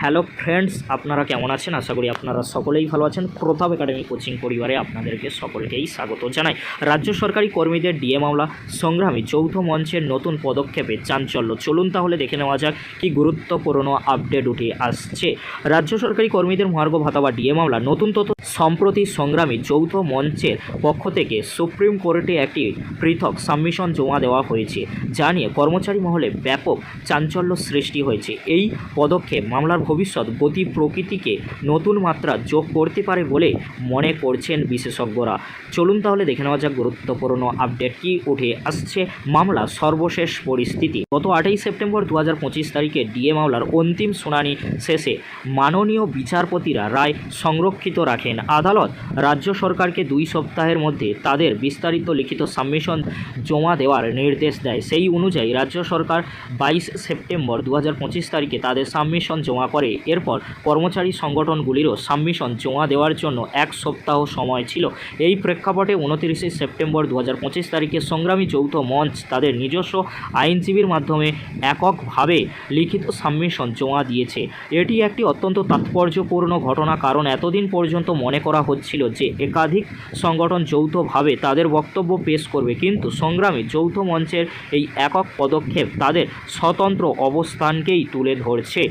Hello friends, আপনারা কেমন আছেন? আশা করি আপনারা সকলেই ভালো আছেন। প্রতাপ একাডেমি কোচিং পরিবারে আপনাদেরকে সকলকেই স্বাগত জানাই। রাজ্য সরকারি কর্মীদের ডিএ মামলা, সংগ্রামী যৌথ মঞ্চের নতুন পদক্ষেপে চাঞ্চল্য। চলুন তাহলে দেখে নেওয়া যাক কি গুরুত্বপূর্ণ আপডেট উঠে আসছে। রাজ্য সরকারি কর্মীদের মহার্ঘ ভাতা বা ডিএ মামলা, নতুন তথ্য সম্প্রতি সংগ্রামী যৌথ মঞ্চের পক্ষ থেকে সুপ্রিম কোর্টে একটি পৃথক সাবমিশন জমা দেওয়া হয়েছে। যা নিয়ে কর্মচারী মহলে ব্যাপক চাঞ্চল্য সৃষ্টি হয়েছে। এই পদক্ষেপ মামলার ভবিষ্যৎ গতি প্রকৃতিকে নতুন মাত্রা যোগ করতে পারে বলে মনে করছেন বিশেষজ্ঞরা। চলুন তাহলে দেখে নেওয়া যাক গুরুত্বপূর্ণ আপডেট কি উঠে আসছে মামলা সর্বশেষ পরিস্থিতি। গত আটই সেপ্টেম্বর দু হাজার পঁচিশ তারিখে ডিএ মামলার অন্তিম শুনানি শেষে মাননীয় বিচারপতিরা রায় সংরক্ষিত রাখেন। আদালত রাজ্য সরকারকে দুই সপ্তাহের মধ্যে তাদের বিস্তারিত লিখিত সাবমিশন জমা দেওয়ার নির্দেশ দেয়। সেই অনুযায়ী রাজ্য সরকার বাইশ সেপ্টেম্বর দু হাজার পঁচিশ তারিখে তাদের সাবমিশন জমা করে এরপর কর্মচারী সংগঠনগুলিরও সাবমিশন জমা দেওয়ার জন্য এক সপ্তাহ সময় ছিল। এই প্রেক্ষাপটে উনতিরিশে সেপ্টেম্বর দু হাজার পঁচিশ তারিখে সংগ্রামী যৌথ মঞ্চ তাদের নিজস্ব আইনজীবীর মাধ্যমে এককভাবে লিখিত সাবমিশন জমা দিয়েছে। এটি একটি অত্যন্ত তাৎপর্যপূর্ণ ঘটনা, কারণ এতদিন পর্যন্ত মনে করা হচ্ছিল যে একাধিক সংগঠন যৌথভাবে তাদের বক্তব্য পেশ করবে, কিন্তু সংগ্রামী যৌথ মঞ্চের এই একক পদক্ষেপ তাদের স্বতন্ত্র অবস্থানকেই তুলে ধরছে।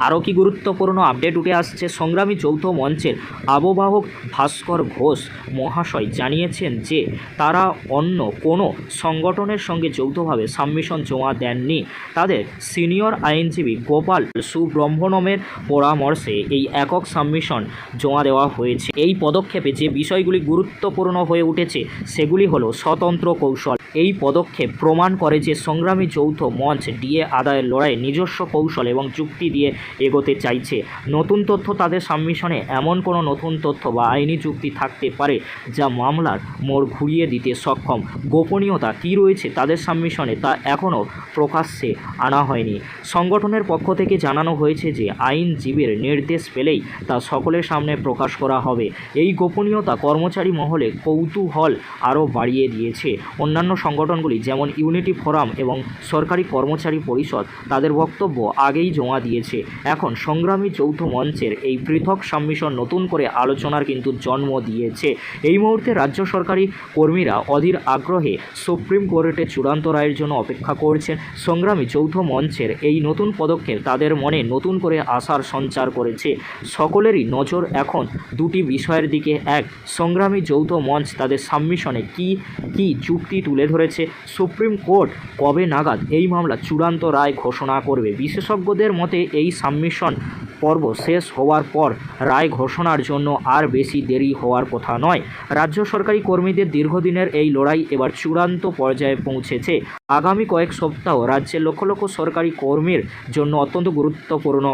আরও কি গুরুত্বপূর্ণ আপডেট উঠে আসছে? সংগ্রামী যৌথ মঞ্চের আববাহক ভাস্কর ঘোষ মহাশয় জানিয়েছেন যে, তারা অন্য কোনো সংগঠনের সঙ্গে যৌথভাবে সাবমিশন জমা দেননি। তাদের সিনিয়র আইনজীবী গোপাল সুব্রহ্মণমের পরামর্শে এই একক সাবমিশন জমা দেওয়া হয়েছে। এই পদক্ষেপে যে বিষয়গুলি গুরুত্বপূর্ণ হয়ে উঠেছে, সেগুলি হলো স্বতন্ত্র কৌশল। এই পদক্ষেপ প্রমাণ করে যে সংগ্রামী যৌথ মঞ্চ ডিএ আদায়ের লড়াই নিজস্ব কৌশল এবং যুক্তি দিয়ে এগোতে চাইছে। নতুন তথ্য তাদের সাবমিশনে এমন কোনো নতুন তথ্য বা আইনি যুক্তি থাকতে পারে যা মামলার মোড় ঘুরিয়ে দিতে সক্ষম। গোপনীয়তা কী রয়েছে তাদের সাবমিশনে তা এখনও প্রকাশ্যে আনা হয়নি। সংগঠনের পক্ষ থেকে জানানো হয়েছে যে আইনজীবীর নির্দেশ পেলেই তা সকলের সামনে প্রকাশ করা হবে। এই গোপনীয়তা কর্মচারী মহলে কৌতূহল আরও বাড়িয়ে দিয়েছে। অন্যান্য সংগঠনগুলি, যেমন ইউনিটি ফোরাম এবং সরকারি কর্মচারী পরিষদ, তাদের বক্তব্য আগেই জমা দিয়েছে। এখন সংগ্রামী যৌথ মঞ্চের এই পৃথক সাবমিশন নতুন করে আলোচনার কিন্তু জন্ম দিয়েছে। এই মুহূর্তে রাজ্য সরকারি কর্মীরা অধীর আগ্রহে সুপ্রিম কোর্টে চূড়ান্ত রায়ের জন্য অপেক্ষা করছেন। সংগ্রামী যৌথ মঞ্চের এই নতুন পদক্ষেপ তাদের মনে নতুন করে আশার সঞ্চার করেছে। সকলেরই নজর এখন দুটি বিষয়ের দিকে, এক, সংগ্রামী যৌথ মঞ্চ তাদের সাবমিশনে কি কি যুক্তি তুলে ধরেছে। সুপ্রিম কোর্ট কবে নাগাদ এই মামলা চূড়ান্ত রায় ঘোষণা করবে? বিশেষজ্ঞদের মতে, এই সাবমিশন পর্ব শেষ হওয়ার পর রায় ঘোষণার জন্য আর বেশি দেরি হওয়ার কথা নয়। রাজ্য সরকারি কর্মীদের দীর্ঘদিনের এই লড়াই এবার চূড়ান্ত পর্যায়ে পৌঁছেছে। আগামী কয়েক সপ্তাহ রাজ্যের লক্ষ লক্ষ সরকারি কর্মীর জন্য অত্যন্ত গুরুত্বপূর্ণ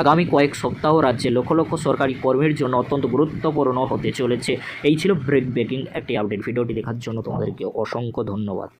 আগামী কয়েক সপ্তাহ রাজ্যে লক্ষ লক্ষ সরকারি কর্মীর জন্য অত্যন্ত গুরুত্বপূর্ণ হতে চলেছে। এই ছিল ব্রেক ব্রেকিং একটি আপডেট ভিডিওটি দেখার জন্য তোমাদেরকে অসংখ্য ধন্যবাদ।